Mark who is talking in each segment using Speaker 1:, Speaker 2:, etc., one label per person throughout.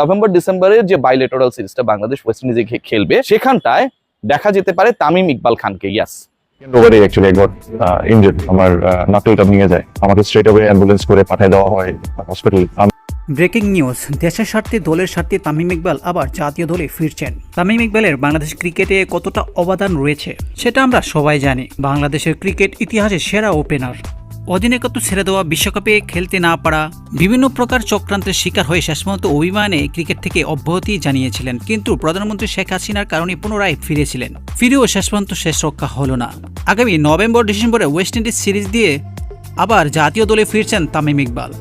Speaker 1: November ডিসেম্বরের যে বাইলেটোরাল সিরিজটা বাংলাদেশ ওয়েস্ট ইন্ডিজে খেলবে সেখানটায় দেখা যেতে পারে তামিম ইকবাল খানকে ইয়াস
Speaker 2: ওভারে অ্যাকচুয়ালি একবার ইনজুর্ড আমার নাকলটা নিয়ে যায়। আমাকে স্ট্রেট অ্যাওয়ে অ্যাম্বুলেন্স করে পাঠিয়ে দেওয়া হয় হসপিটাল
Speaker 3: ব্রেকিং নিউজ দেশের স্বার্থে দলের স্বার্থে তামিম ইকবাল আবার জাতীয় দলে ফিরছেন। তামিম ইকবালের বাংলাদেশ ক্রিকেটে কতটা অবদান রয়েছে সেটা আমরা সবাই জানি। বাংলাদেশের ক্রিকেট ইতিহাসে সেরা ওপেনার অধিনায়কত্ব ছেড়ে দেওয়া বিশ্বকাপে খেলতে না পারা বিভিন্ন প্রকার চক্রান্তের শিকার হয়ে শেষ পর্যন্ত অভিমানে ক্রিকেট থেকে অব্যাহতি জানিয়েছিলেন। কিন্তু প্রধানমন্ত্রী শেখ হাসিনার কারণে পুনরায় ফিরেছিলেন। ফিরেও শেষ পর্যন্ত শেষ রক্ষা হলো না। আগামী নভেম্বর, ডিসেম্বরে ওয়েস্ট ইন্ডিজ সিরিজ দিয়ে আবার জাতীয় দলে ফিরছেন তামিম ইকবাল।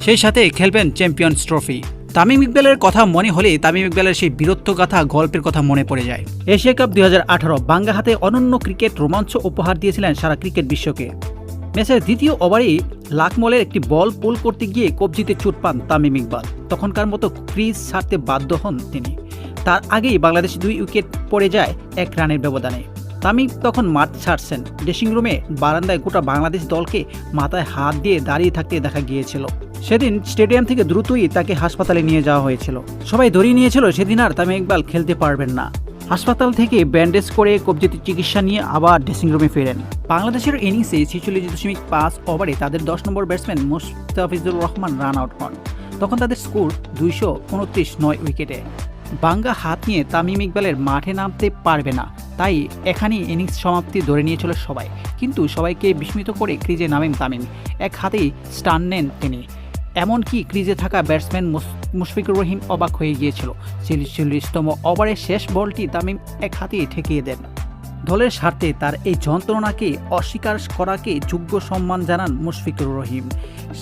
Speaker 3: সেই সাথে খেলবেন চ্যাম্পিয়ন্স ট্রফি। তামিম ইকবালের কথা মনে হলে তামিম ইকবালের সেই বীরত্বগাথা গল্পের কথা মনে পড়ে যায়। এশিয়া কাপ দুই হাজার বাঙ্গা হাতে অনন্য ক্রিকেট রোমাঞ্চ উপহার দিয়েছিলেন সারা ক্রিকেট বিশ্বকে। ম্যাচের দ্বিতীয় ওভারেই লাকমলের একটি বল পোল করতে গিয়ে কবজিতে চোট পান তামিম ইকবাল। তখনকার মতো ক্রিজ ছাড়তে বাধ্য হন তিনি। তার আগেই বাংলাদেশ দুই উইকেট পড়ে যায় এক রানের ব্যবধানে। তামিম তখন মাঠ ছাড়ছেন। ড্রেসিং রুমে বারান্দায় গোটা বাংলাদেশ দলকে মাথায় হাত দিয়ে দাঁড়িয়ে থাকতে দেখা গিয়েছিল। সেদিন স্টেডিয়াম থেকে দ্রুতই তাকে হাসপাতালে নিয়ে যাওয়া হয়েছিল। সবাই ধরিয়ে নিয়েছিল, সেদিন আর তামিম ইকবাল খেলতে পারবেন না। হাসপাতাল থেকে ব্যান্ডেজ করে কবজিত চিকিৎসা নিয়ে আবার ড্রেসিং রুমে ফেরেন। বাংলাদেশের ইনিংসে ছেচল্লিশ দশমিক পাঁচ ওভারে তাদের দশ নম্বর batsman Mustafizur Rahman run out হন। তখন তাদের স্কোর দুইশো উনত্রিশ নয় উইকেটে। বাঙ্গা হাত নিয়ে তামিম ইকবালের মাঠে নামতে পারবে না। তাই এখানেই ইনিংস সমাপ্তি ধরে নিয়েছিল সবাই। কিন্তু সবাইকে বিস্মিত করে ক্রিজে নামেন তামিম। এক হাতেই স্টান নেন তিনি। এমনকি ক্রিজে থাকা ব্যাটসম্যান মুশফিকুর রহিম অবাক হয়ে গিয়েছিল। ছেচল্লিশতম ওভারের শেষ বলটি তামিম এক হাতেই ঠেকিয়ে দেন। দলের স্বার্থে তার এই যন্ত্রণাকে অস্বীকার করাকে যোগ্য সম্মান জানান মুশফিকুর রহিম।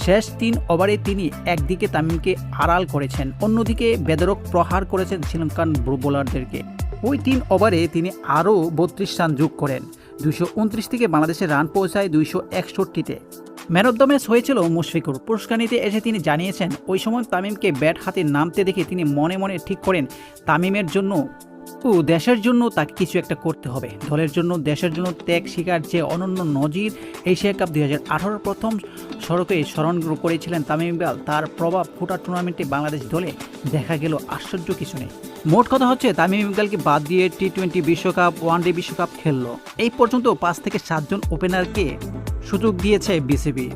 Speaker 3: শেষ তিন ওভারে তিনি একদিকে তামিমকে আড়াল করেছেন, অন্যদিকে বেদরক প্রহার করেছেন শ্রীলঙ্কান বোলারদেরকে। ওই তিন ওভারে তিনি আরও বত্রিশ রান যোগ করেন। দুইশো উনত্রিশ থেকে বাংলাদেশের রান পৌঁছায় দুইশো একষট্টিতে। ম্যান অফ দ্য ম্যাচ হয়েছিল মুশফিকুর। পুরস্কার নিতে এসে তিনি জানিয়েছেন, ওই সময় তামিমকে ব্যাট হাতে নামতে দেখে তিনি মনে মনে ঠিক করেন, তামিমের জন্য ও দেশের জন্য তাকে কিছু একটা করতে হবে। দলের জন্য, দেশের জন্য ত্যাগ শিকার যে অনন্য নজির এশিয়া কাপ দুই হাজার প্রথম সড়কে স্মরণ করেছিলেন তামিম ইকবাল, তার প্রভাব ফুটা টুর্নামেন্টে বাংলাদেশ দলে দেখা গেল, আশ্চর্য কিছু নেই। মোট কথা হচ্ছে, তামিম ইকবালকে বাদ দিয়ে টি টোয়েন্টি বিশ্বকাপ, ওয়ানডে বিশ্বকাপ খেললো। এই পর্যন্ত পাঁচ থেকে সাতজন ওপেনারকে সুযোগ দিয়েছে বিসিবি।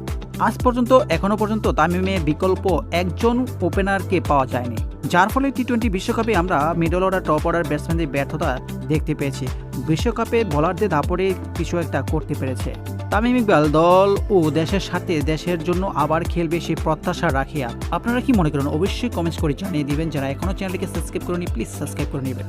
Speaker 3: আজ পর্যন্ত, এখনও পর্যন্ত তামিমের বিকল্প একজন ওপেনারকে পাওয়া যায়নি। যার ফলে টি টোয়েন্টি বিশ্বকাপে আমরা মিডল অর্ডার, টপ অর্ডার ব্যাটসম্যানদের ব্যর্থতা দেখতে পেয়েছি। বিশ্বকাপে বোলারদের দাপড়ে কিছু একটা করতে পেরেছে। তামিম ইকবাল দল ও দেশের সাথে দেশের জন্য আবার খেলবে সেই প্রত্যাশা রাখিয়া আপনারা কি মনে করেন? অবশ্যই কমেন্টস করে জানিয়ে দিবেন। যারা এখনও চ্যানেলটিকে সাবস্ক্রাইব করেনি প্লিজ সাবস্ক্রাইব করে নেবেন।